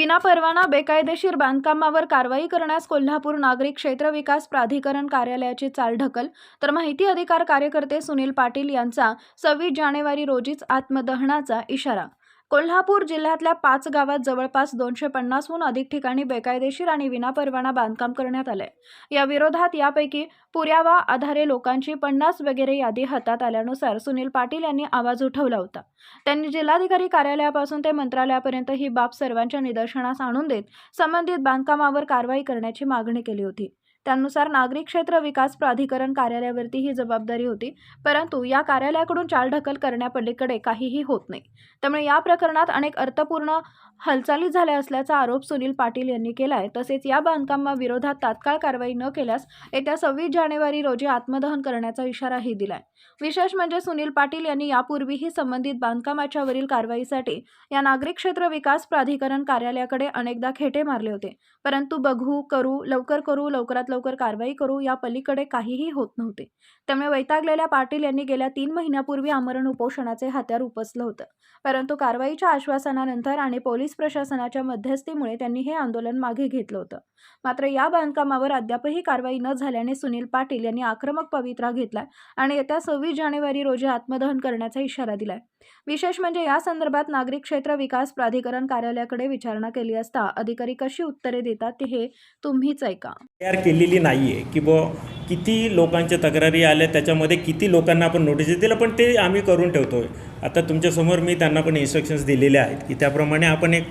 विनापरवाना बेकायदेशीर बांधकामावर कारवाई करण्यास कोल्हापूर नागरिक क्षेत्र विकास प्राधिकरण कार्यालयाची चाल ढकल. तर माहिती अधिकार कार्यकर्ते सुनील पाटील यांचा सव्वीस जानेवारी रोजीच आत्मदहनाचा इशारा. कोल्हापूर जिल्ह्यातल्या पाच गावात जवळपास दोनशे पन्नासहून अधिक ठिकाणी बेकायदेशीर आणि विनापरवाना बांधकाम करण्यात आले या विरोधात यापैकी पुरावा आधारे लोकांची पन्नास वगैरे यादी हातात आल्यानुसार सुनील पाटील यांनी आवाज उठवला होता. त्यांनी जिल्हाधिकारी कार्यालयापासून ते मंत्रालयापर्यंत ही बाब सर्वांच्या निदर्शनास आणून देत संबंधित बांधकामावर कारवाई करण्याची मागणी केली होती. त्यानुसार नागरिक क्षेत्र विकास प्राधिकरण कार्यालयावरती ही जबाबदारी होती. परंतु या कार्यालयाकडून चालढकल करण्यापलीकडे काहीही होत नाही. त्यामुळे या प्रकरणात अनेक अर्थपूर्ण हालचाली झाल्या असल्याचा आरोप सुनील पाटील यांनी केला आहे तसेच या बांधकामाविरोधात तात्काळ कारवाई न केल्यास येत्या सव्वीस जानेवारी रोजी आत्मदहन करण्याचा इशाराही दिलाय. विशेष म्हणजे सुनील पाटील यांनी यापूर्वीही संबंधित बांधकामाच्या वरील कारवाईसाठी या नागरिक क्षेत्र विकास प्राधिकरण कार्यालयाकडे अनेकदा खेटे मारले होते. परंतु बघू करू लवकर करू लवकरात लवकर कारवाई करू या पलीकडे काहीही होत नव्हते. त्यामुळे वैतागलेल्या पाटील यांनी गेल्या तीन महिन्यापूर्वी आमरण उपोषणाचे हत्यार उपसलं होतं. परंतु कारवाईच्या आश्वासनानंतर आणि पोलीस प्रशासनाच्या मध्यस्थीमुळे त्यांनी हे आंदोलन मागे घेतलं होतं. मात्र या बांधकामावर अद्यापही कारवाई न झाल्याने सुनील पाटील यांनी आक्रमक पवित्रा घेतला आणि येत्या सव्वीस जानेवारी रोजी आत्मदहन करण्याचा इशारा दिलाय. विशेष म्हणजे या संदर्भात नागरिक क्षेत्र विकास प्राधिकरण कार्यालयाकडे विचारणा केली असता अधिकारी कशी उत्तरे देतात ते हे तुम्हीच ऐका. तयार केलेली नाही आहे की बुवा किती लोकांच्या तक्रारी आल्या त्याच्यामध्ये किती लोकांना आपण नोटीस दिलं पण ते आम्ही करून ठेवतो आहे आता तुमच्यासमोर मी त्यांना पण इन्स्ट्रक्शन्स दिलेले आहेत की त्याप्रमाणे आपण एक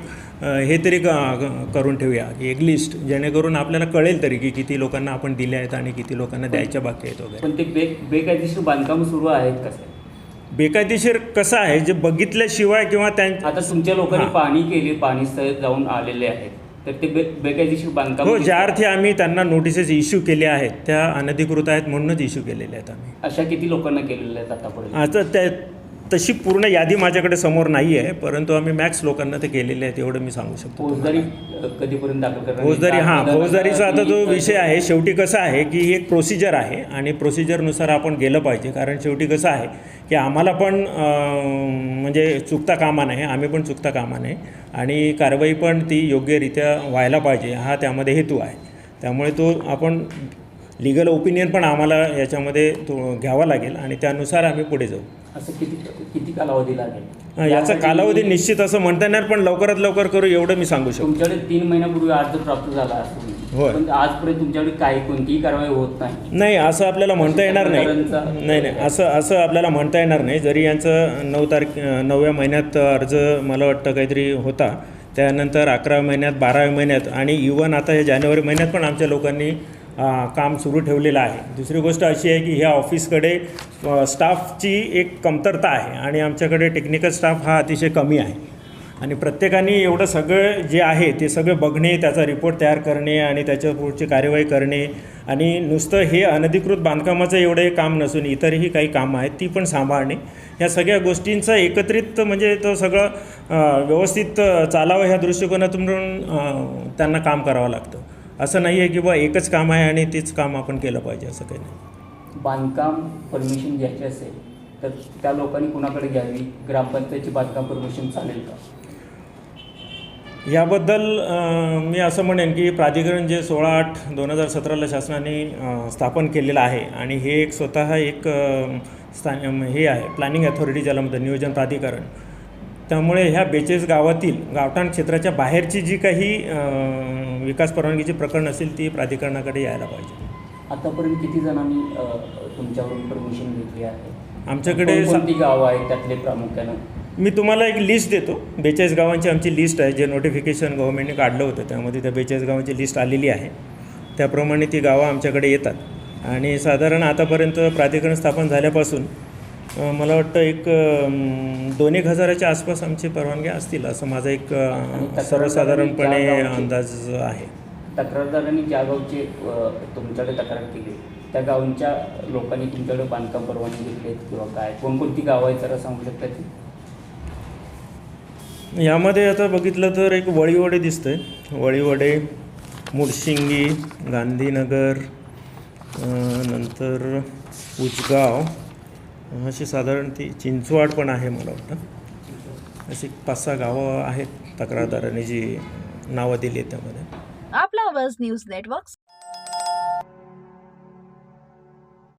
हे तरी क- करून ठेवूया. की एक लिस्ट जेणेकरून आपल्याला कळेल तरी की किती लोकांना आपण दिले आहेत आणि किती लोकांना द्यायच्या बाकी आहेत वगैरे. पण ते बे बेकायदेशीर बांधकाम सुरू आहेत कसं बेकायदेशीर कसं आहे? जे बघितल्याशिवाय किंवा त्यां आता तुमच्या लोकांनी हां. पाणी केली पाणी स्थळ जाऊन आलेले आहेत. तर ते बे बेकायदेशीर बांधकाम हो ज्या अर्थी आम्ही त्यांना नोटिसेस इश्यू केल्या आहेत त्या अनधिकृत आहेत म्हणूनच इश्यू केलेल्या आहेत आम्ही. अशा किती लोकांना केलेल्या आहेत आतापर्यंत? आता त्या तशी पूर्ण यादी माझ्याकडे समोर नाही आहे परंतु आम्ही मॅक्स लोकांना ते केलेले आहेत एवढं मी सांगू शकतो फौजदारी कधीपर्यंत दाखल फौजदारी हां फौजदारीचा आता जो विषय आहे शेवटी कसं आहे की एक प्रोसिजर आहे आणि प्रोसिजरनुसार आपण गेलं पाहिजे कारण शेवटी कसं आहे की आम्हाला पण म्हणजे चुकता कामा नाही आम्ही पण चुकता कामा नाही आणि कारवाई पण ती योग्यरित्या व्हायला पाहिजे हा त्यामध्ये हेतू आहे. त्यामुळे तो आपण लिगल ओपिनियन पण आम्हाला याच्यामध्ये तो घ्यावा लागेल आणि त्यानुसार आम्ही पुढे जाऊ. असं किती किती कालावधी लागेल? याचा कालावधी निश्चित असं म्हणता येणार पण लवकरात लवकर करू एवढं मी सांगू शकतो. तुमच्याकडे तीन महिन्यापूर्वी अर्ज प्राप्त झाला होय. पण आजपर्यंत तुमच्याकडे काही कोणतीही कारवाई होत नाही. नाही असं आपल्याला म्हणता येणार नाही. नाही नाही असं असं आपल्याला म्हणता येणार नाही. जरी यांचं नऊ तारखे नवव्या महिन्यात अर्ज मला वाटतं काहीतरी होता. त्यानंतर अकराव्या महिन्यात बाराव्या महिन्यात आणि इवन आता या जानेवारी महिन्यात पण आमच्या लोकांनी काम सुरू ठेवलेलं आहे. दुसरी गोष्ट अशी आहे की ह्या ऑफिसकडे स्टाफची एक कमतरता आहे आणि आमच्याकडे टेक्निकल स्टाफ हा अतिशय कमी आहे. आणि प्रत्येकाने एवढं सगळं जे आहे ते सगळं बघणे त्याचा रिपोर्ट तयार करणे आणि त्याच्या पुढची कार्यवाही करणे आणि नुसतं हे अनधिकृत बांधकामाचं एवढं हे काम नसून इतरही काही कामं आहेत ती पण सांभाळणे. या सगळ्या गोष्टींचं एकत्रित म्हणजे तो सगळं व्यवस्थित चालावं ह्या दृष्टिकोनातून त्यांना काम करावं लागतं. असं नाही आहे की बा एकच काम आहे आणि तेच काम आपण केलं पाहिजे असं काही नाही. बांधकाम परमिशन घ्यायची असेल तर त्या लोकांनी कुणाकडे घ्यावी? ग्रामपंचायतची बांधकाम परमिशन चालेल का? याबद्दल मी असं म्हणेन की प्राधिकरण जे सोळा आठ दोन हजार सतराला शासनाने स्थापन केलेलं आहे आणि हे एक स्वतः एक स्थान हे आहे प्लॅनिंग अथॉरिटी ज्याला म्हणतं नियोजन प्राधिकरण. त्यामुळे ह्या बेचाळीस गावातील गावठाण क्षेत्राच्या बाहेरची जी काही विकास परवानगीची प्रकरण असेल ती प्राधिकरणाकडे यायला पाहिजे. आतापर्यंत किती जणांनी तुमच्याकडून परमिशन घेतली आहे? आमच्याकडे कोणती गावं आहेत त्यातले प्रामुख्यानं? मी तुम्हाला एक लिस्ट देतो. बेचाळीस गावांची आमची लिस्ट आहे जे नोटिफिकेशन गव्हर्नमेंटने काढलं होतं त्यामध्ये त्या बेचाळीस गावांची लिस्ट आलेली आहे. त्याप्रमाणे ती गावं आमच्याकडे येतात. आणि साधारण आतापर्यंत प्राधिकरण स्थापन झाल्यापासून मला वाटतं एक दोन एक हजाराच्या आसपास आमची परवानग्या असतील असं माझा एक सर्वसाधारणपणे अंदाज आहे. तक्रारदारांनी ज्या गावची तुमच्याकडे तक्रार केली त्या गावांच्या लोकांनी तुमच्याकडे बांधकाम परवानगी घेतली किंवा काय? कोणकोणती गावं आहेत जरा सांगू शकता ती? यामध्ये आता बघितलं तर एक वळीवडे दिसतंय. वळीवडे मुडशिंगी गांधीनगर नंतर उचगाव अशी साधारण ती चिंचवाड पण आहे मला वाटतं. अशी पाच सहा गावं आहेत तक्रारदाराने जी नावं दिली आहेत त्यामध्ये. आपला आवाज न्यूज नेटवर्क